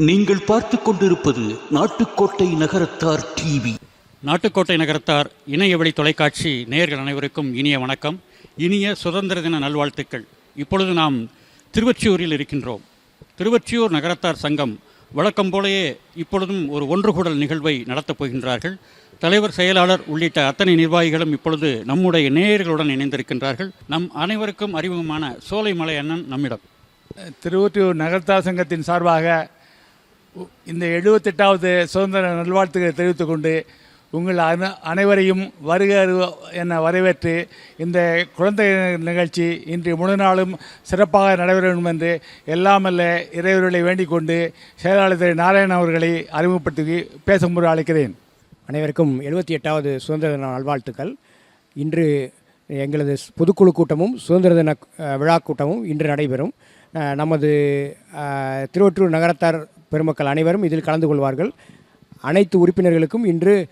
நீங்கள் பார்த்துக் கொண்டிருப்பது நாட்டுக்கோட்டை நகரத்தார் டிவி. நாட்டுக்கோட்டை நகரத்தார் இணையவழி தொலைக்காட்சி நேயர்கள் அனைவருக்கும் இனிய வணக்கம். இனிய சுதந்திர தின நல்வாழ்த்துக்கள். இப்பொழுது நாம் திருவொற்றியூரில் இருக்கின்றோம். திருவொற்றியூர் நகரத்தார் சங்கம் வழக்கம் போலயே இப்பொழுதும் ஒரு ஒன்றுகூடல் நிகழ்வை நடத்தப் போகின்றார்கள். தலைவர் செயலாளர் உள்ளிட்ட அத்தனை நிர்வாகிகளும் இப்பொழுது நம்முடைய நேயர்களுடன் இணைந்திருக்கின்றார்கள். நம் அனைவருக்கும் அறிமுகமான சோலைமலை அண்ணன் நம்மிடம். திருவொற்றியூர் நகர்த்தார் சங்கத்தின் சார்பாக இந்த எழுபத்தெட்டாவது சுதந்திர நல்வாழ்த்துக்களை தெரிவித்துக் கொண்டு உங்கள் அன அனைவரையும் வருக என வரவேற்று இந்த குழந்தை நிகழ்ச்சி இன்று முழு நாளும் சிறப்பாக நடைபெற வேண்டும் என்று எல்லாமல்ல இறைவர்களை வேண்டிக் கொண்டு செயலாளர் திரு நாராயணன் அவர்களை அறிமுகப்படுத்தி பேசும்போது அழைக்கிறேன். அனைவருக்கும் எழுபத்தி எட்டாவது சுதந்திர தின நல்வாழ்த்துக்கள். இன்று எங்களது பொதுக்குழு கூட்டமும் சுதந்திர தின விழா கூட்டமும் இன்று நடைபெறும். நமது திருவொற்றூர் நகரத்தார் பெருமக்கள் அனைவரும் இதில் கலந்து கொள்வார்கள். அனைத்து உறுப்பினர்களுக்கும் இன்று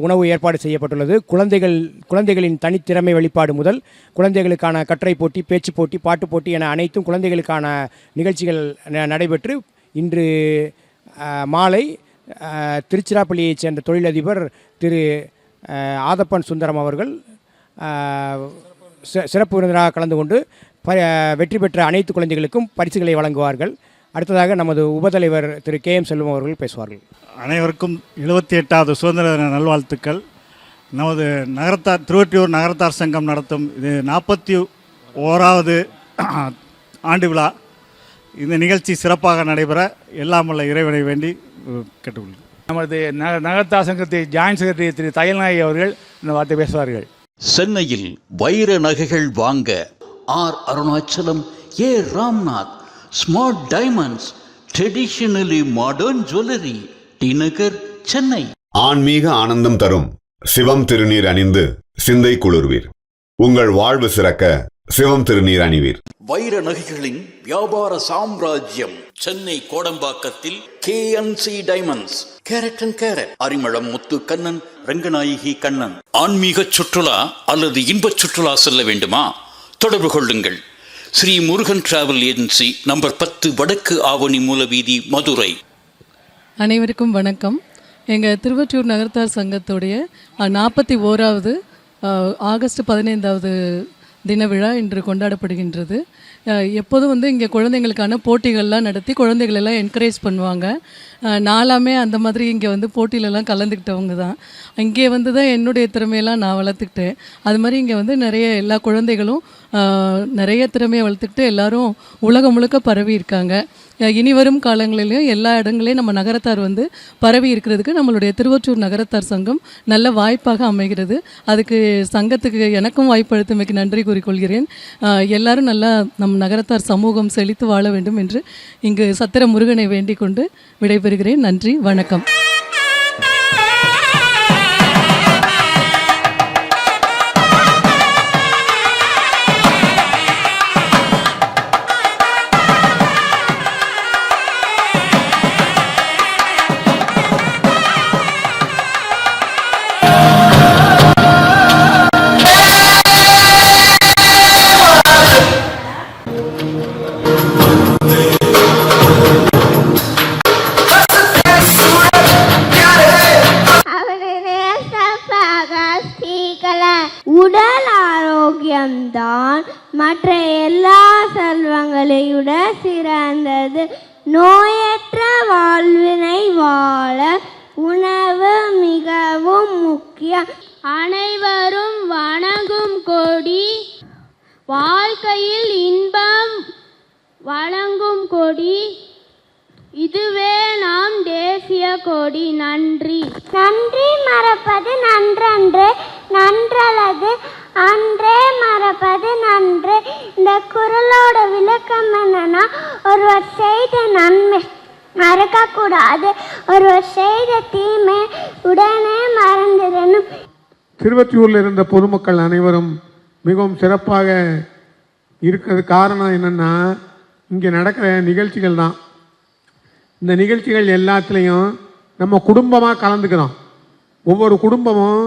உணவு ஏற்பாடு செய்யப்பட்டுள்ளது. குழந்தைகள் குழந்தைகளின் தனித்திறமை வெளிப்பாடு முதல் குழந்தைகளுக்கான கட்டுரை போட்டி பேச்சு போட்டி பாட்டு போட்டி என அனைத்தும் குழந்தைகளுக்கான நிகழ்ச்சிகள் ந- நடைபெற்று இன்று மாலை திருச்சிராப்பள்ளியைச் சேர்ந்த தொழிலதிபர் திரு ஆதப்பன் சுந்தரம் அவர்கள் சிறப்பு விருந்தினராக கலந்து கொண்டு ப வெற்றி பெற்ற அனைத்து குழந்தைகளுக்கும் பரிசுகளை வழங்குவார்கள். அடுத்ததாக நமது உபதலைவர் திரு கே எம் செல்வம் அவர்கள் பேசுவார்கள். அனைவருக்கும் எழுபத்தி எட்டாவது சுதந்திர தின நல்வாழ்த்துக்கள். நமது நகரத்தார் திருவொற்றியூர் நகரத்தார் சங்கம் நடத்தும் இது நாற்பத்தி ஓராவது ஆண்டு விழா. இந்த நிகழ்ச்சி சிறப்பாக நடைபெற எல்லாம் வல்ல இறைவனை வேண்டி கேட்டுக்கொள்கிறேன். நமது நக நகர்த்தார் சங்கத்தை ஜாயின்ட் செக்ரட்டரி திரு தையல்நாயகி அவர்கள் இந்த வார்த்தை பேசுவார்கள். சென்னையில் வைர நகைகள் வாங்க R Arunachalam A Ramnath smart diamonds traditionally modern jewellery T Nagar Chennai ஆன்மீக ஆனந்தம் தரும். சிவம் திருநீர் அணிந்து சிந்தை குளிர்வீர். உங்கள் வாழ்வு சிறக்க சிவம் திருநீர் அணிவீர். வைர நகைகளின் வியாபார சாம்ராஜ்யம் Chennai கோடம்பாக்கத்தில் KNC diamonds carat and carat Arimalam Muthu Kannan Ranganayaki Kannan. ஆன்மீக சுற்றுலா அல்லது இன்பச் சுற்றுலா செல்ல வேண்டுமா? தொடர்பு கொள்ளுங்கள். Sri Murugan travel agency number பத்து வடக்கு ஆவணி மூலவீதி மதுரை. அனைவருக்கும் வணக்கம். எங்கள் திருவற்றூர் நகரத்தார் சங்கத்துடைய நாற்பத்தி ஓராவது ஆகஸ்ட் பதினைந்தாவது தின விழா இன்று கொண்டாடப்படுகின்றது. எப்போதும் வந்து இங்கே குழந்தைங்களுக்கான போட்டிகள்லாம் நடத்தி குழந்தைகள் எல்லாம் என்கரேஜ் பண்ணுவாங்க. நாளாமே நாலாமே அந்த மாதிரி இங்கே வந்து போட்டியிலலாம் கலந்துக்கிட்டவங்க தான். இங்கே வந்து தான் என்னுடைய திறமையெல்லாம் நான் வளர்த்துக்கிட்டேன். அது மாதிரி இங்கே வந்து நிறைய எல்லா குழந்தைகளும் நிறைய திறமையை வளர்த்துக்கிட்டு எல்லாரும் உலகம் முழுக்க பரவி இருக்காங்க. இனி வரும் காலங்களிலையும் எல்லா இடங்களையும் நம்ம நகரத்தார் வந்து பரவி இருக்கிறதுக்கு நம்மளுடைய திருவொற்றூர் நகரத்தார் சங்கம் நல்ல வாய்ப்பாக அமைகிறது. அதுக்கு சங்கத்துக்கு எனக்கும் வாய்ப்பு அளித்தமைக்கு நன்றி கூறிக்கொள்கிறேன். எல்லாரும் நல்லா நம் நகரத்தார் சமூகம் செழித்து வாழ வேண்டும் என்று இங்கு சத்திர முருகனை வேண்டிக் கொண்டு விடைபெறுகிறேன். நன்றி வணக்கம். வாழ உணவு மிகவும் முக்கியம். அனைவரும் வணங்கும் கொடி வாழ்க்கையில் இன்பம் வழங்கும் கொடி. இதுவே நாம் தேசிய கொடி. நன்றி. நன்றி மறப்பது நன்றன்று நன்றல்லது அன்றே மறப்பது நன்று. இந்த குரலோட விளக்கம் என்னன்னா ஒருவர் செய்த நன்மை. மறக்கக்கூடாது. ஒருவர் செய்த தீமை உடனே மறந்துடணும். திருவத்தியூரில் இருந்த பொதுமக்கள் அனைவரும் மிகவும் சிறப்பாக இருக்கிறது காரணம் என்னென்னா இங்கே நடக்கிற நிகழ்ச்சிகள் தான். இந்த நிகழ்ச்சிகள் எல்லாத்துலேயும் நம்ம குடும்பமாக கலந்துக்கிறோம். ஒவ்வொரு குடும்பமும்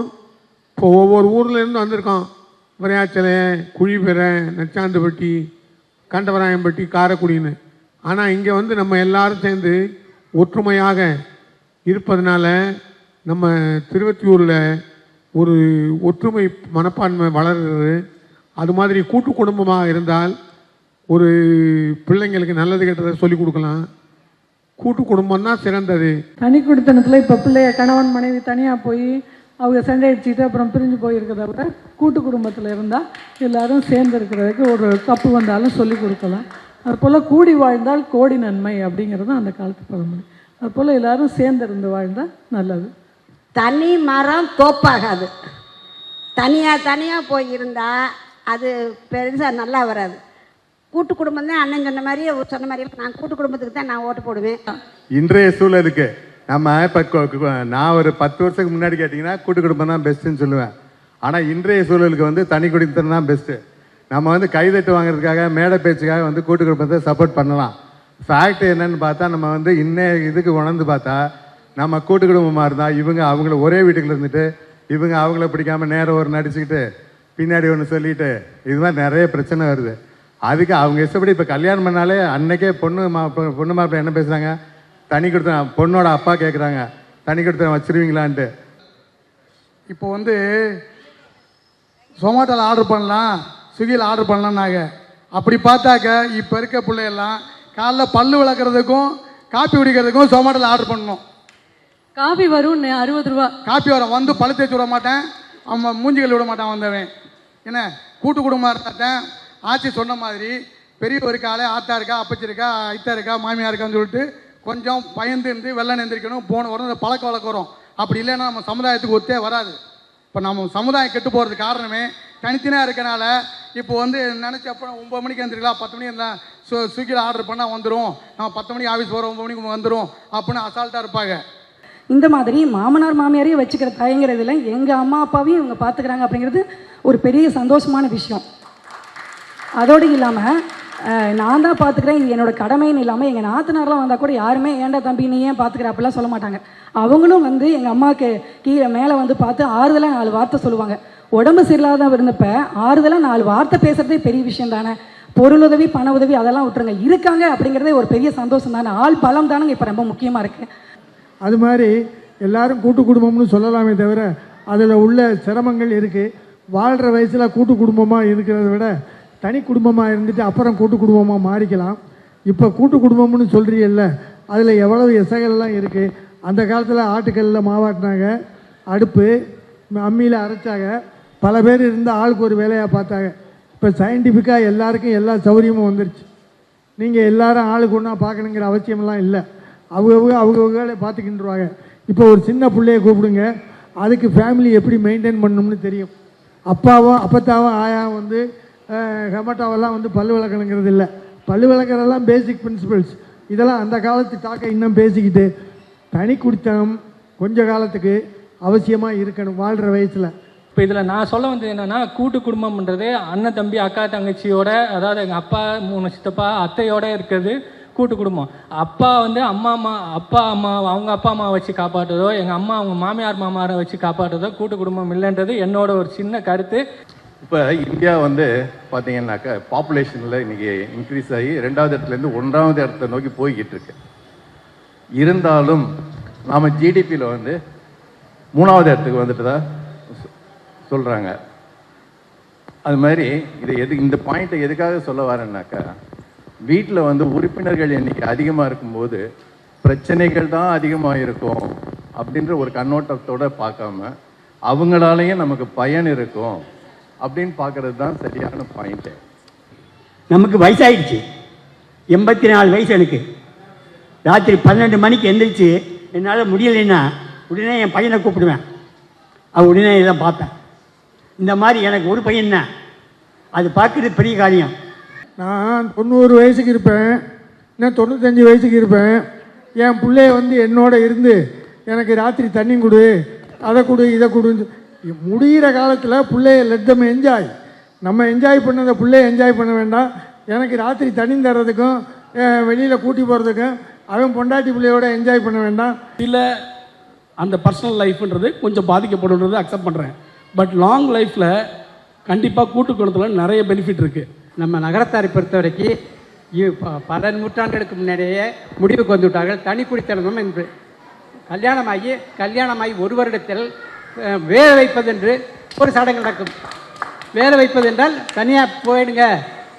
இப்போ ஒவ்வொரு ஊர்லேருந்து வந்திருக்கோம். விரையாச்சலை குழிபெற நச்சாந்துப்பட்டி கண்டவராயம்பட்டி காரைக்குடின்னு. ஆனால் இங்கே வந்து நம்ம எல்லாரும் சேர்ந்து ஒற்றுமையாக இருப்பதனால நம்ம திருவத்தியூரில் ஒரு ஒற்றுமை மனப்பான்மை வளர்கிறது அது மாதிரி கூட்டு குடும்பமாக இருந்தால் ஒரு பிள்ளைங்களுக்கு நல்லது கெட்டதை சொல்லிக் கொடுக்கலாம். கூட்டு குடும்பம் தான் சிறந்தது. தனி குடித்தனத்தில் இப்போ பிள்ளைய கணவன் மனைவி தனியாக போய் அவங்க சண்டை அடிச்சுட்டு அப்புறம் பிரிஞ்சு போயிருக்கிறத விட கூட்டு குடும்பத்தில் இருந்தால் எல்லாரும் சேர்ந்து இருக்கிறதுக்கு ஒரு தப்பு வந்தாலும் சொல்லி கொடுக்கலாம். அதுபோல் கூடி வாழ்ந்தால் கோடி நன்மை அப்படிங்கிறது அந்த காலத்து பழமொழி. அதுபோல் எல்லாரும் சேர்ந்து இருந்து வாழ்ந்தால் நல்லது. தனி மரம் தோப்பாகாது. தனியாக தனியாக போய் இருந்தால் அது பெருசாக நல்லா வராது. கூட்டு குடும்பம் தான் அண்ணன் சொன்ன மாதிரி அவர் சொன்ன மாதிரி நான் கூட்டு குடும்பத்துக்கு தான் நான் ஓட்டு போடுவேன். இன்றைய சூழலுக்கு நம்ம இப்போ நான் ஒரு பத்து வருஷத்துக்கு முன்னாடி கேட்டிங்கன்னா கூட்டு குடும்பம் தான் பெஸ்ட்டுன்னு சொல்லுவேன். ஆனால் இன்றைய சூழலுக்கு வந்து தனி குடித்தனம் தான் பெஸ்ட்டு நம்ம வந்து கைதட்டு வாங்குறதுக்காக மேடை பேச்சுக்காக வந்து கூட்டு குடும்பத்தை சப்போர்ட் பண்ணலாம். ஃபேக்ட் என்னன்னு பார்த்தா நம்ம வந்து இன்ன இதுக்கு உணர்ந்து பார்த்தா நம்ம கூட்டு குடும்பமாக இருந்தால் இவங்க அவங்கள ஒரே வீட்டுக்குள்ள இருந்துட்டு இவங்க அவங்கள பிடிக்காம நேரம் ஒரு நடிச்சுக்கிட்டு பின்னாடி ஒன்று சொல்லிட்டு இது மாதிரி நிறைய பிரச்சனை வருது. அதுக்கு அவங்க இஷ்டப்படி இப்போ கல்யாணம் பண்ணாலே அன்னைக்கே பொண்ணு மா பொண்ணு மாப்பிள்ளை என்ன பேசுகிறாங்க தனி கொடுத்த பொண்ணோட அப்பா கேட்குறாங்க தனி கொடுத்த வச்சிருவீங்களான்ட்டு. இப்போ வந்து ஜொமேட்டோவில் ஆர்டர் பண்ணலாம். ஸ்விக்கியில் ஆர்டர் பண்ணலாம்னாங்க அப்படி பார்த்தாக்க இப்போ இருக்க பிள்ளையெல்லாம் காலைல பல்லு விளக்குறதுக்கும் காப்பி குடிக்கிறதுக்கும் ஜொமேட்டோவில் ஆர்டர் பண்ணணும். காபி வரும் அறுபது ரூபா. காப்பி வர வந்து பழு தேய்ச்சி விட மாட்டேன். அவன் மூஞ்சிகள் விட மாட்டான் வந்தவன். என்ன? கூட்டு குடும்பம் இருந்தாட்டேன் ஆச்சி சொன்ன மாதிரி பெரியவர் இருக்காளே ஆத்தா இருக்கா அப்பச்சி இருக்கா ஐத்தா இருக்கா மாமியார் இருக்கான்னு சொல்லிட்டு கொஞ்சம் பயந்து இருந்து வெள்ளம் எந்திரிக்கணும் போன வரும் இந்த பழக்க வழக்கம் வரும். அப்படி இல்லைன்னா நம்ம சமுதாயத்துக்கு ஒத்தே வராது. இப்போ நம்ம சமுதாயம் கெட்டு போகிறதுக்கு காரணமே தனித்தனியாக இருக்கனால இப்போ வந்து நினச்ச அப்போ ஒம்பது மணிக்கு வந்துருக்கலாம் பத்து மணிக்கு இருந்தால் ஸ்வி ஸ்விக்கியில் ஆர்டர் பண்ணால் வந்துடும் நான் பத்து மணிக்கு ஆஃபீஸ் போகிறோம் ஒம்பது மணிக்கு வந்துடும் அப்படின்னு அசால்ட்டாக இருப்பாங்க. இந்த மாதிரி மாமனார் மாமியாரையும் வச்சுக்கிற தயங்கிறதுல எங்கள் அம்மா அப்பாவையும் இவங்க பார்த்துக்கிறாங்க அப்படிங்கிறது ஒரு பெரிய சந்தோஷமான விஷயம். அதோடு இல்லாமல் நான் தான் பார்த்துக்கிறேன் இது என்னோட கடமைன்னு இல்லாமல் எங்கள் நாத்தனாரெலாம் வந்தால் கூட யாருமே ஏன்டா தம்பி நீ ஏன் பார்த்துக்கிற அப்படிலாம் சொல்ல மாட்டாங்க. அவங்களும் வந்து எங்கள் அம்மாவுக்கு கீழே மேலே வந்து பார்த்து ஆறுதலாக நாலு வார்த்தை சொல்லுவாங்க. உடம்பு சரியில்லாத இருந்தப்ப ஆறுதலாக நாலு வார்த்தை பேசுகிறதே பெரிய விஷயம் தானே. பொருளுதவி பண உதவி அதெல்லாம் விட்டுருங்க. இருக்காங்க அப்படிங்கிறதே ஒரு பெரிய சந்தோஷம் தானே. ஆள் பலம் தானுங்க இப்போ ரொம்ப முக்கியமாக இருக்குது அது மாதிரி எல்லாரும் கூட்டு குடும்பம்னு சொல்லலாமே தவிர அதில் உள்ள சிரமங்கள் இருக்குது வாழ்கிற வயசில் கூட்டு குடும்பமாக இருக்கிறத விட தனி குடும்பமாக இருந்துட்டு அப்புறம் கூட்டு குடும்பமாக மாறிக்கலாம். இப்போ கூட்டு குடும்பம்னு சொல்கிறீல்ல அதில் எவ்வளவு இசைகள்லாம் இருக்குது அந்த காலத்தில் ஆட்டுக்கல்லில் மாவாட்டினாங்க. அடுப்பு அம்மியில் அரைச்சாங்க. பல பேர் இருந்து ஆளுக்கு ஒரு வேலையாக பார்த்தாங்க. இப்போ சயின்டிஃபிக்காக எல்லாருக்கும் எல்லா சௌகரியமும் வந்துருச்சு. நீங்கள் எல்லாரும் ஆளுக்கு ஒன்றா பார்க்கணுங்கிற அவசியமெல்லாம் இல்லை. அவங்கவுங்க அவங்கவுங்க வேலையை பார்த்துக்கிட்டுருவாங்க இப்போ ஒரு சின்ன பிள்ளைய கூப்பிடுங்க. அதுக்கு ஃபேமிலி எப்படி மெயின்டைன் பண்ணணும்னு தெரியும். அப்பாவும் அப்பத்தாவும் ஆயாவும் வந்து ஹெமட்டாவெல்லாம் வந்து பல் விளக்கணுங்கிறது இல்லை. பல் விளக்குறதெல்லாம் பேசிக் பிரின்சிபல்ஸ் இதெல்லாம் அந்த காலத்து தாக்க இன்னும் பேசிக்கிட்டு தனி குடித்தனம் கொஞ்ச காலத்துக்கு அவசியமாக இருக்கணும் வாழ்கிற வயசில். இப்போ இதில் நான் சொல்ல வந்தது என்னென்னா கூட்டு குடும்பம்ன்றது அண்ணன் தம்பி அக்கா தங்கச்சியோட அதாவது எங்கள் அப்பா மூணு சித்தப்பா அத்தையோட இருக்கிறது கூட்டு குடும்பம். அப்பா வந்து அம்மா அம்மா அப்பா அம்மா அவங்க அப்பா அம்மா வச்சு காப்பாற்றுறதோ எங்கள் அம்மா அவங்க மாமியார் மாமாரை வச்சு காப்பாற்றுறதோ கூட்டு குடும்பம் இல்லைன்றது என்னோட ஒரு சின்ன கருத்து. இப்போ இந்தியா வந்து பார்த்தீங்கன்னாக்கா பாப்புலேஷனில் இன்றைக்கி இன்க்ரீஸ் ஆகி ரெண்டாவது இடத்துலேருந்து ஒன்றாவது இடத்த நோக்கி போய்கிட்டு இருக்கு. இருந்தாலும் நாம் ஜிடிபியில் வந்து மூணாவது இடத்துக்கு வந்துட்டு தான் சொல்கிறாங்க அது மாதிரி இது எது இந்த பாயிண்ட்டை எதுக்காக சொல்ல வரேன்னாக்கா வீட்டில் வந்து உறுப்பினர்கள் எண்ணிக்கை அதிகமாக இருக்கும்போது பிரச்சனைகள் தான் அதிகமாக இருக்கும் அப்படின்ற ஒரு கண்ணோட்டத்தோட பார்க்காம அவங்களாலேயும் நமக்கு பயன் இருக்கும் அப்படின்னு பார்க்கறது தான் சரியான பாயிண்ட்டு நமக்கு வயசாயிடுச்சு. எண்பத்தி நாலு வயசு எனக்கு. ராத்திரி பன்னெண்டு மணிக்கு எந்திரிச்சு என்னால் முடியலைன்னா உடனே என் பையனை கூப்பிடுவேன். அவன் உடனே இதான் பார்ப்பேன். இந்த மாதிரி எனக்கு ஒரு பையன் தான் அது பார்க்குறது பெரிய காரியம். நான் தொண்ணூறு வயசுக்கு இருப்பேன். இன்னும் தொண்ணூத்தஞ்சு வயசுக்கு இருப்பேன். என் பிள்ளைய வந்து என்னோட இருந்து எனக்கு ராத்திரி தண்ணி கொடு அதை கொடு இதை கொடுன்னு முடிகிற காலத்தில் பிள்ளைய லெட் தம் என்ஜாய் நம்ம என்ஜாய் பண்ணதை பிள்ளைய என்ஜாய் பண்ண வேண்டாம். எனக்கு ராத்திரி தண்ணி தர்றதுக்கும் வெளியில் கூட்டி போகிறதுக்கும் அவன் பொண்டாட்டி பிள்ளையோட என்ஜாய் பண்ண வேண்டாம். இல்லை அந்த பர்சனல் லைஃப்ன்றது கொஞ்சம் பாதிக்கப்படுன்றது அக்செப்ட் பண்ணுறேன் பட் லாங் லைஃப்பில் கண்டிப்பாக கூட்டு குணத்தில் நிறைய பெனிஃபிட் இருக்குது நம்ம நகரத்தாரை பொறுத்த வரைக்கும் இ- பல நூற்றாண்டுகளுக்கு முன்னாடியே முடிவுக்கு வந்து விட்டார்கள் தனி குடித்தனம் என்று கல்யாணமாகி கல்யாணமாகி ஒரு வருடத்தில் வேலை வைப்பதென்று ஒரு சடங்கு நடக்கும். வேலை வைப்பது என்றால் தனியாக போயிடுங்க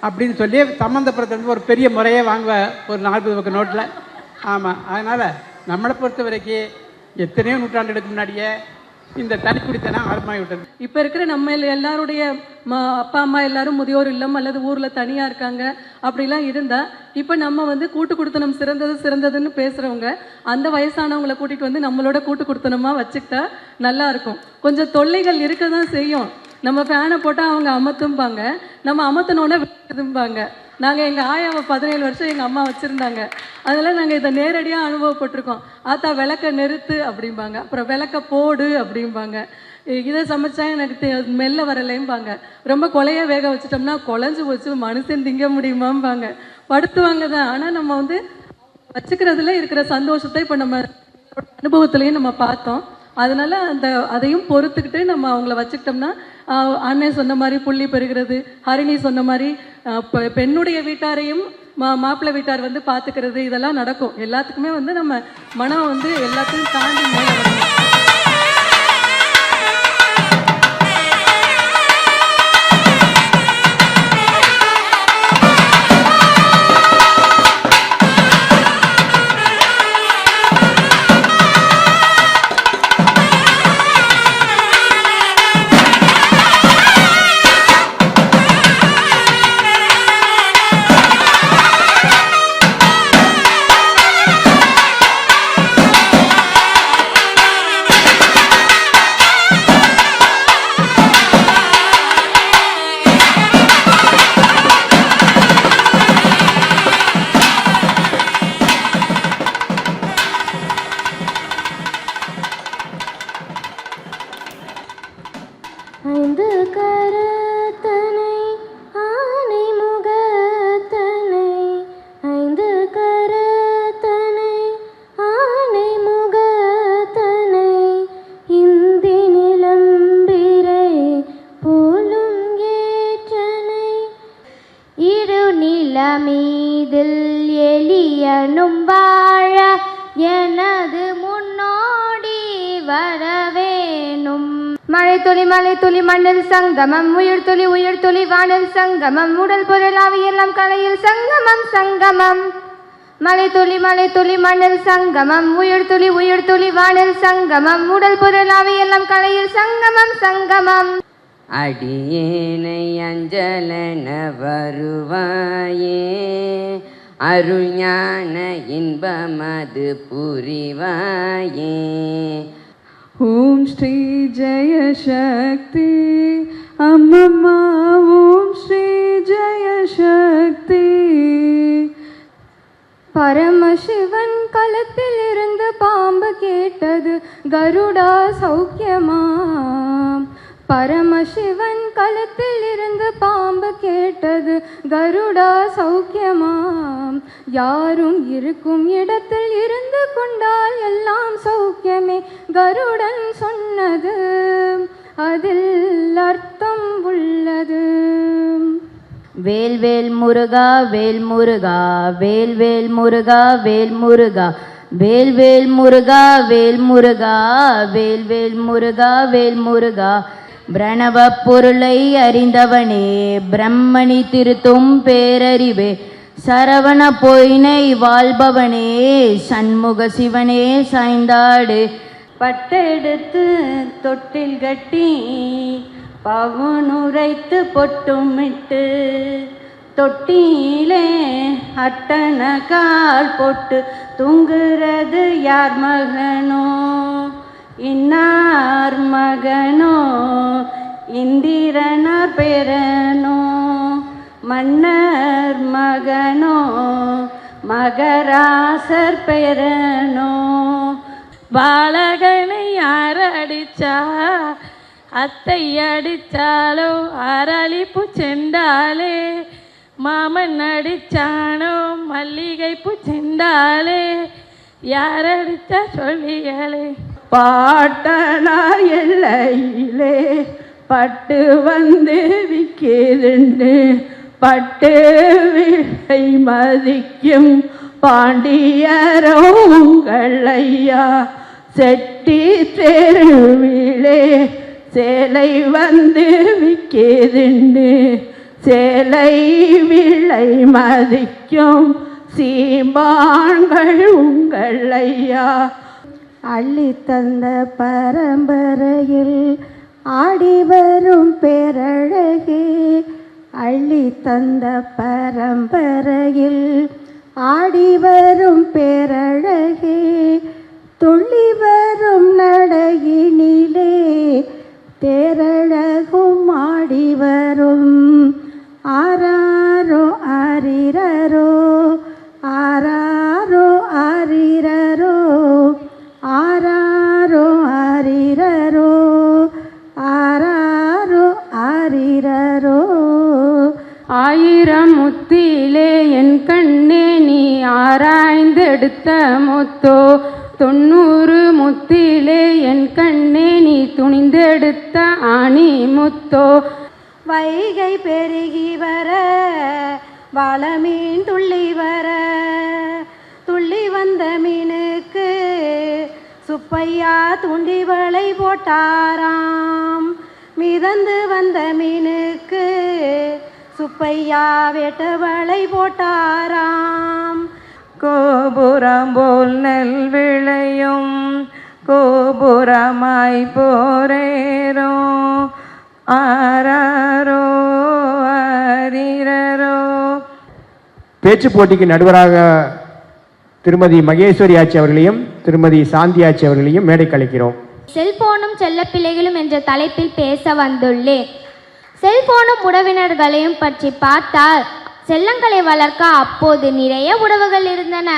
அப்படின்னு சொல்லி சம்மந்தப்படுத்துறது ஒரு பெரிய முறையே வாங்குவேன் ஒரு நாற்பது பக்கம் நோட்டில். ஆமாம் அதனால் நம்மளை பொறுத்த வரைக்கும் எத்தனையோ நூற்றாண்டுகளுக்கு முன்னாடியே இந்த தனி குடித்தனம் ஆரம்பமாகி விட்டது. இப்போ இருக்கிற நம்ம எல்லாருடைய ம அப்பா அம்மா எல்லாரும் முதியோர் இல்லம் அல்லது ஊரில் தனியாக இருக்காங்க. அப்படிலாம் இருந்தால் இப்போ நம்ம வந்து கூட்டு குடுத்தனம் சிறந்தது சிறந்ததுன்னு பேசுகிறவங்க அந்த வயசானவங்களை கூட்டிகிட்டு வந்து நம்மளோட கூட்டு குடுத்தனமாக வச்சுக்கிட்டா நல்லா இருக்கும். கொஞ்சம் தொல்லைகள் இருக்க தான் செய்யும். நம்ம ஃபேனை போட்டால் அவங்க அமர்த்தும்பாங்க நம்ம அமர்த்தினோன்னே விடுதும்பாங்க நாங்கள் எங்கள் ஆயாவை பதினேழு வருஷம் எங்கள் அம்மா வச்சுருந்தாங்க. அதில் நாங்கள் இதை நேரடியாக அனுபவப்பட்டிருக்கோம். ஆத்தா விளக்க நிறுத்து அப்படிம்பாங்க. அப்புறம் விளக்க போடு அப்படிம்பாங்க. இதை சமைச்சா எனக்கு மெல்ல வரலைம்பாங்க. ரொம்ப கொலைய வேக வச்சுட்டோம்னா குழஞ்சு போச்சு மனுஷன் திங்க முடியுமாம்பாங்க. படுத்துவாங்க தான். ஆனால் நம்ம வந்து வச்சுக்கிறதுல இருக்கிற சந்தோஷத்தை இப்போ நம்ம அனுபவத்துலேயும் நம்ம பார்த்தோம். அதனால அந்த அதையும் பொறுத்துக்கிட்டு நம்ம அவங்கள வச்சுக்கிட்டோம்னா அண்ணன் சொன்ன மாதிரி புள்ளி பெறுகிறது ஹரிணி சொன்ன மாதிரி பெண்ணுடைய வீட்டாரையும் மா மாப்பிள்ளை வீட்டார் வந்து பார்த்துக்கிறது இதெல்லாம் நடக்கும். எல்லாத்துக்குமே வந்து நம்ம மனம் வந்து எல்லாத்தையும் தாண்டி மேலே வரணும். சங்கமம் உயிர் துளி உயிர் துளி வானில் சங்கமம் உடல் பொருளாவி எல்லாம் கலையில் சங்கமம் சங்கமம். மலை துளி மலை துளி மண்ணில் சங்கமம் உயிர் துளி உயிர் துளி வானில் சங்கமம் உடல் பொருளாவி எல்லாம் கலையில் சங்கமம் சங்கமம். அடியேனை அஞ்சலன வருவாயே அருள் ஞான இன்பமது புரிவாயே. ஓம் ஸ்ரீ ஜெய சக்தி. அம்மம்மா ஓம் ஸ்ரீ ஜெய சக்தி. பரமசிவன் களத்தில் இருந்து பாம்பு கேட்டது கருடா சௌக்கியமா? பரமசிவன் களத்தில் இருந்து பாம்பு கேட்டது கருடா சௌக்கியமாம் யாரும் இருக்கும் இடத்தில் இருந்து கொண்டால் எல்லாம் சௌக்கியமே கருடன் சொன்னது அதில் அர்த்தம் உள்ளது. வேல்வேல் முருகா வேல் முருகா வேல்வேல் முருகா வேல் முருகா வேல்வேல் முருகா வேல் முருகா வேல்வேல் முருகா வேல் முருகா பிரணவ பொருளை அறிந்தவனே பிரம்மணி திருத்தும் பேரறிவே சரவண பொய்னை வாழ்பவனே சண்முக சிவனே சாய்ந்தாடு. பட்டெடுத்து தொட்டில் கட்டி பவனுரைத்து பொட்டுமிட்டு தொட்டியிலே அட்டன கால் போட்டு தூங்குறது யார் மகனோ? இன்னார் மகனோ இந்திரனார் பெறனோ மன்னர் மகனோ மகராசர் பெறனோ பாலகனை யார் அடிச்சா அத்தை அடித்தாலோ அரளிப்பு செண்டாலே மாமன் அடிச்சானோ மல்லிகைப்பு செண்டாலே யார் அடிச்சா சொல்லிகளே பாட்டனா எல்லையிலே பட்டு வந்து விற்கிதுண்டு பட்டு விழை மதிக்கும் பாண்டியரோ உங்கள் ஐயா செட்டி தெருவிலே சேலை வந்து விற்கிதுண்டு சேலை விளை மதிக்கும் சீமான்கள் உங்கள் ஐயா அள்ளி தந்த பரம்பரையில் ஆடி வரும் பேரழகே. அள்ளி தந்த பரம்பரையில் ஆடி வரும் பேரழகே. துள்ளி வரும் நடையினிலே தேரழகும் ஆடி வரும். ஆராரோ ஆரிரரோ ஆராய்ந்தெடுத்த முத்தோ? தொண்ணூறு முத்திலே என் கண்ணே நீ துணிந்தெடுத்த ஆணி முத்தோ? வைகை பெருகி வர வளமீன் துள்ளி வர துள்ளி வந்த மீனுக்கு சுப்பையா துண்டிவளை போட்டாராம். மிதந்து வந்த மீனுக்கு சுப்பையா வேட்ட வலை போட்டாராம். கோபுரம் போல் நெல் விளையும். கோபுரமாய் போரேரோ ஆராரோ ஆரிரரோ பேச்சு போட்டிக்கு நடுவராக திருமதி மகேஸ்வரி ஆட்சி அவர்களையும் திருமதி சாந்தி ஆட்சி அவர்களையும் மேடை கழிக்கிறோம் செல்போனும் செல்லப்பிள்ளைகளும் என்ற தலைப்பில் பேச வந்துள்ளேன். செல்போனும் உறவினர்களையும் பற்றி பார்த்தால் செல்லங்களை வளர்க்க அப்போது நிறைய உறவுகள் இருந்தன.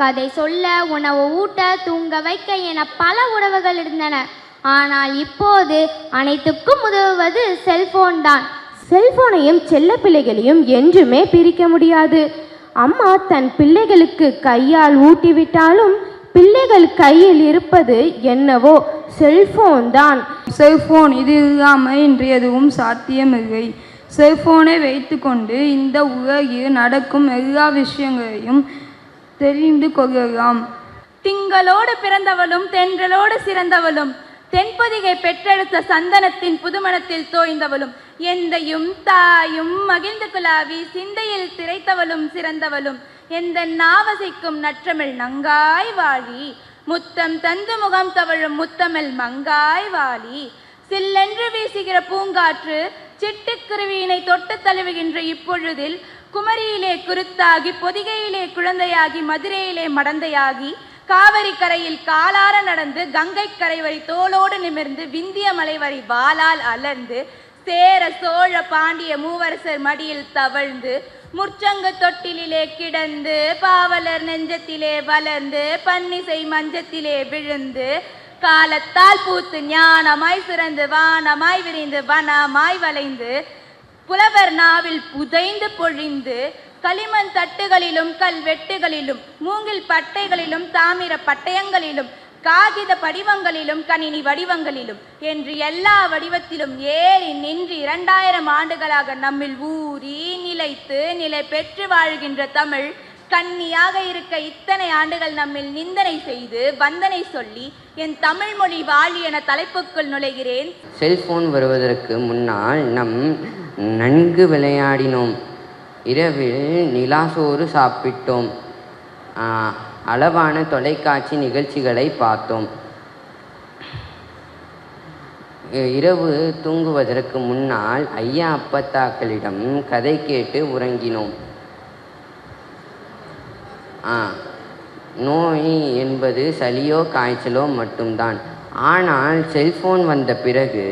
கதை சொல்ல உணவு ஊட்ட தூங்க வைக்க என பல உறவுகள் இருந்தன. ஆனால் இப்போது அனைத்துக்கும் உதவுவது செல்போன் தான். செல்போனையும் செல்ல பிள்ளைகளையும் என்றுமே பிரிக்க முடியாது. அம்மா தன் பிள்ளைகளுக்கு கையால் ஊட்டிவிட்டாலும் பிள்ளைகள் கையில் இருப்பது என்னவோ செல்போன் தான். செல்போன் இது இல்லாமல் இன்று எதுவும் சாத்தியமில்லை. செல்போனை வைத்துக்கொண்டு இந்த உலகில் நடக்கும் எல்லா விஷயங்களையும் தெரிந்து கொள்ளலாம். திங்களோடு பிறந்தவளும் தென்றலோடு சிறந்தவளும் தென்பதிகை பெற்றெடுத்த சந்தனத்தின் புதுமணத்தில் தோய்ந்தவளும் எந்தையும் தாயும் மகிழ்ந்து குலாவி சிந்தையில் திரைத்தவளும் சிறந்தவளும் எந்த நாவசைக்கும் நற்றமிழ் நங்காய் வாழி முத்தம் தந்து முகம் தவழும் முத்தமிழ் மங்காய் வாழி சில்லென்று வீசுகிற பூங்காற்று சிட்டுக்குருவியினை தொட்டு தழுவுகின்ற இப்பொழுதில் குமரியிலே குருத்தாகி பொதிகையிலே குழந்தையாகி மதுரையிலே மடந்தையாகி காவிரி கரையில் காலார நடந்து கங்கை கரை வரை தோளோடு நிமிர்ந்து விந்திய மலை வரை வாளால் அலர்ந்து சேர சோழ பாண்டிய மூவரசர் மடியில் தவழ்ந்து முற்சங்கு தொட்டிலே கிடந்து பாவலர் நெஞ்சத்திலே வளர்ந்து பன்னிசை மஞ்சத்திலே விழுந்து காலத்தால் பூத்து ஞானமாய் சிறந்து வானமாய் விரிந்து வனமாய் வளைந்து புலவர் நாவில் புதைந்து பொழிந்து களிமண் தட்டுகளிலும் கல்வெட்டுகளிலும் மூங்கில் பட்டைகளிலும் தாமிர பட்டயங்களிலும் காகித படிவங்களிலும் கணினி வடிவங்களிலும் என்று எல்லா வடிவத்திலும் ஏறி நின்று இரண்டாயிரம் ஆண்டுகளாக நம்மில் ஊறி நிலைத்து நிலை பெற்று வாழ்கின்ற தமிழ் கன்னியாக இருக்க இத்தனை ஆண்டுகள் நம்மில் நிந்தனை செய்து வந்தனை சொல்லி என் தமிழ் மொழி வாழி என தலைப்புக்குள் நுழைகிறேன். செல்போன் வருவதற்கு முன்னால் நம் நன்கு விளையாடினோம். இரவில் நிலாசோறு சாப்பிட்டோம். அளவான தொலைக்காட்சி நிகழ்ச்சிகளை பார்த்தோம். இரவு தூங்குவதற்கு முன்னால் ஐயா அப்பத்தாக்களிடம் கதை கேட்டு உறங்கினோம். ஆ. நோய் என்பது சளியோ காய்ச்சலோ மட்டும்தான். ஆனால் செல்போன் வந்த பிறகு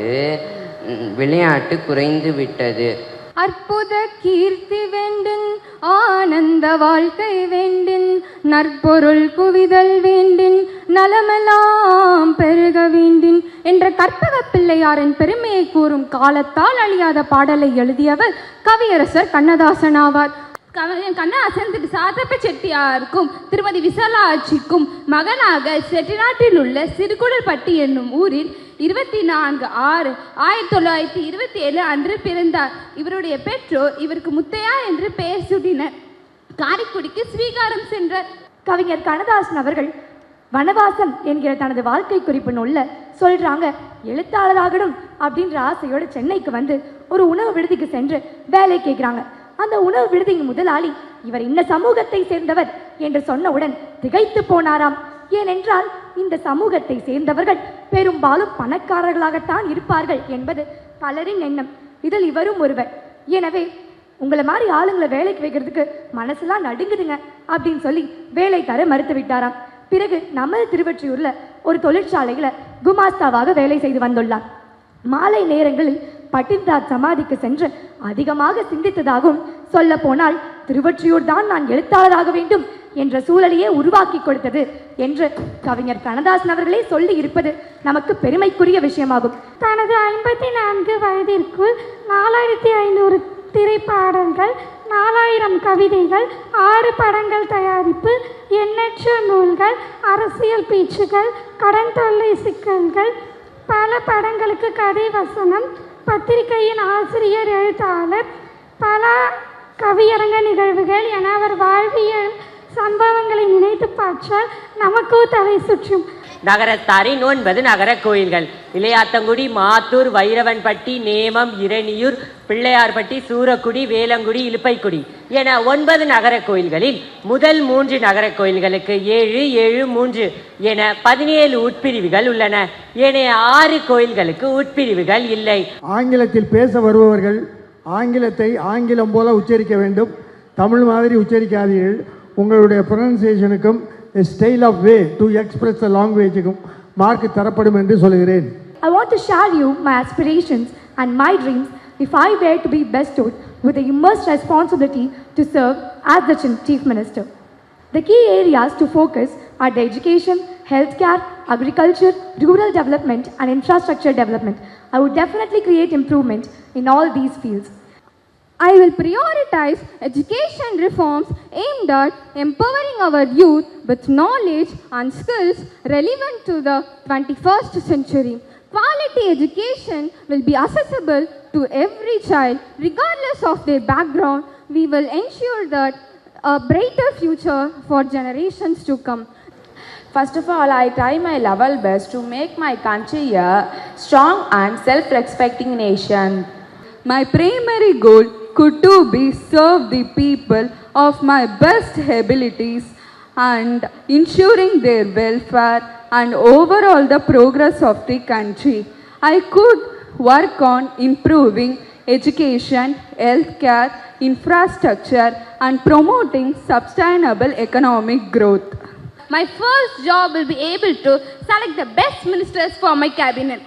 விளையாட்டு குறைந்து விட்டது. அற்புத கீர்த்தி வேண்டின் ஆனந்த வாழ்க்கை வேண்டின் நற்பொருள் குவிதல் வேண்டின் நலமெல்லாம் பெருக வேண்டின் என்ற கற்பக பிள்ளையாரின் பெருமையை கூறும் காலத்தால் அழியாத பாடலை எழுதியவர் கவியரசர் கண்ணதாசன் ஆவார். கண்ணதாசன் திரு சாத்தப்ப செட்டியாருக்கும் திருமதி விசாலா ஆட்சிக்கும் மகனாக செட்டிநாட்டில் உள்ள சிறுகுடல்பட்டி என்னும் ஊரில் இருபத்தி நான்கு ஆறு ஆயிரத்தி தொள்ளாயிரத்தி இருபத்தி ஏழு அன்று பிறந்தார். இவருடைய பெற்றோர் இவருக்கு முத்தையா என்று பெயர் சூட்டினர். காரைக்குடிக்கு ஸ்வீகாரம் சென்றார். கவிஞர் கண்ணதாசன் அவர்கள் வனவாசம் என்கிற தனது வாழ்க்கை குறிப்பு நூலில் சொல்கிறாங்க எழுத்தாளராகணும் அப்படின்ற ஆசையோடு சென்னைக்கு வந்து ஒரு உணவு விடுதிக்கு சென்று வேலை கேட்குறாங்க. அந்த உணவு விடுதியின் முதலாளி இவர் இந்த சமூகத்தை சேர்ந்தவர் என்று சொன்னவுடன் திகைத்து போனாராம். ஏனென்றால் இந்த சமூகத்தை சேர்ந்தவர்கள் பெரும்பாலும் பணக்காரர்களாகத்தான் இருப்பார்கள் என்பது பலரின் எண்ணம். இதில் இவரும் ஒருவர் எனவே உங்களை மாதிரி ஆளுங்களை வேலைக்கு வைக்கிறதுக்கு மனசெல்லாம் நடுங்குதுங்க அப்படின்னு சொல்லி வேலை தர மறுத்து விட்டாராம். பிறகு நமது திருவற்றியூர்ல ஒரு தொழிற்சாலையில குமாஸ்தாவாக வேலை செய்து வந்துள்ளார். மாலை நேரங்களில் பட்டினத்தார் சமாதிக்கு சென்று அதிகமாக சிந்தித்ததாகவும் சொல்ல போனால் திருவற்றியூர் தான் நான் எழுத்தாளராக வேண்டும் என்ற சூழலையே உருவாக்கி கொடுத்தது என்று கவிஞர் கண்ணதாசன் அவர்களே சொல்லி இருப்பது நமக்கு பெருமைக்குரிய விஷயமாகும். தனது ஐம்பத்தி நான்கு வயதிற்குள் நாலாயிரத்தி ஐநூறு திரைப்பாடங்கள் நாலாயிரம் கவிதைகள் ஆறு படங்கள் தயாரிப்பு எண்ணற்ற நூல்கள் அரசியல் பேச்சுகள் கடன் தொல்லை சிக்கல்கள் பல படங்களுக்கு கதை வசனம் பத்திரிகையின் ஆசிரியர் எழுத்தாளர் பல கவியரங்க நிகழ்வுகள் என அவர் வாழ்வியல் சம்பவங்களை நினைத்து பார்த்தால் நமக்கோ தலை சுற்றும். நகரத்தாரின் ஒன்பது நகர கோயில்கள். இளையாத்தங்குடி மாத்தூர் வைரவன்பட்டி நேமம் இரணியூர் பிள்ளையார்பட்டி சூரக்குடி வேலங்குடி இலுப்பைக்குடி என ஒன்பது நகர கோயில்களில் முதல் மூன்று நகர கோயில்களுக்கு ஏழு ஏழு மூன்று என பதினேழு உட்பிரிவுகள் உள்ளன. ஏனைய ஆறு கோயில்களுக்கு உட்பிரிவுகள் இல்லை. ஆங்கிலத்தில் பேச வருபவர்கள் ஆங்கிலத்தை ஆங்கிலம் போல உச்சரிக்க வேண்டும். தமிழ் மாதிரி உச்சரிக்காதீர்கள். உங்களுடைய ப்ரொனன்சியேஷனுக்கும் Style of way to express the லாங்குவேஜுக்கும் mark தரப்படும் என்று சொல்கிறேன் I want to share you my aspirations and my dreams if I were to be bestowed with the immense responsibility to serve as the Chin- Chief Minister. The key areas to focus are the education, healthcare, agriculture, rural development, and infrastructure development. I would definitely create improvement in all these fields. I will prioritize education reforms aimed at empowering our youth with knowledge and skills relevant to the 21st century. Quality education will be accessible to every child, regardless of their background. We will ensure that a brighter future for generations to come. First of all, I try my level best to make my country a strong and self respecting nation. My primary goal could to be serve the people of my best abilities and ensuring their welfare and overall the progress of the country. I could work on improving education, healthcare, infrastructure and promoting sustainable economic growth. My first job will be able to select the best ministers for my cabinet.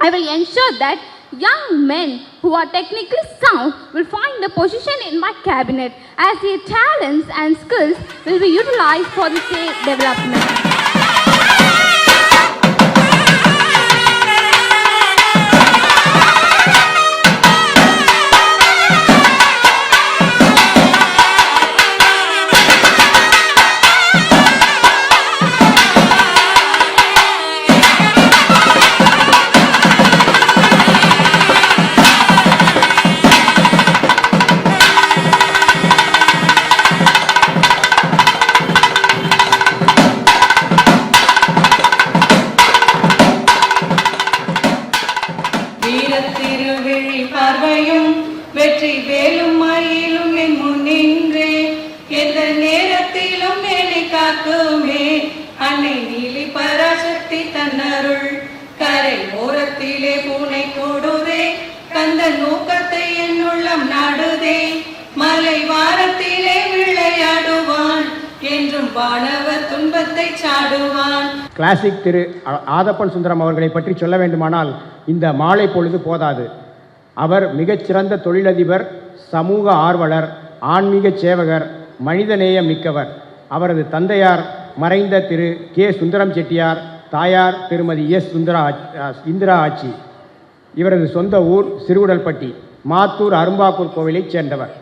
I will ensure that young men who are technically sound will find a position in my cabinet as their talents and skills will be utilized for the state development. கரை ஓரத்திலே பூனை கூடுதே கந்த நோக்கத்தை என்னுள்ளம் நாடுதே. மலை வாரத்திலே விளையாடுவான். என்றும் வானவர் துன்பத்தை சாடுவான். கிளாசிக் திரு ஆதப்பன் சுந்தரம் அவர்களை பற்றி சொல்ல வேண்டுமானால் இந்த மாலை பொழுது போதாது. அவர் மிகச்சிறந்த தொழிலதிபர் சமூக ஆர்வலர் ஆன்மீக சேவகர் மனிதநேயம் மிக்கவர். அவரது தந்தையார் மறைந்த திரு கே. சுந்தரம் செட்டியார் தாயார் திருமதி எஸ் சுந்தரா ஆ, இந்திரா ஆச்சி. இவரது சொந்த ஊர் சிறுகுடல்பட்டி மாத்தூர் அரும்பாக்கூர் கோவிலைச் சேர்ந்தவர்.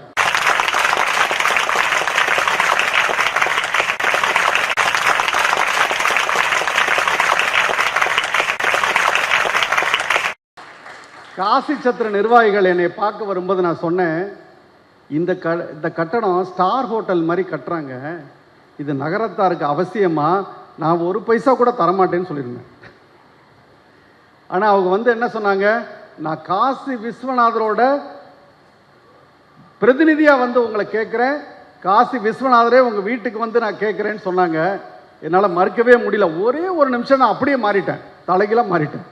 காசி சத்திர நிர்வாகிகள் என்னை பார்க்க வரும்போது நான் சொன்னேன் இந்த க இந்த கட்டடம் ஸ்டார் ஹோட்டல் மாதிரி கட்டுறாங்க. இது நகரத்தாருக்கு அவசியமாக நான் ஒரு பைசா கூட தரமாட்டேன்னு சொல்லியிருந்தேன். ஆனால் அவங்க வந்து என்ன சொன்னாங்க? நான் காசி விஸ்வநாதரோட பிரதிநிதியாக வந்து உங்களை கேட்குறேன். காசி விஸ்வநாதரே உங்கள் வீட்டுக்கு வந்து நான் கேட்குறேன்னு சொன்னாங்க. என்னால் மறுக்கவே முடியல. ஒரே ஒரு நிமிஷம் நான் அப்படியே மாறிட்டேன். தலைகளாக மாறிட்டேன்.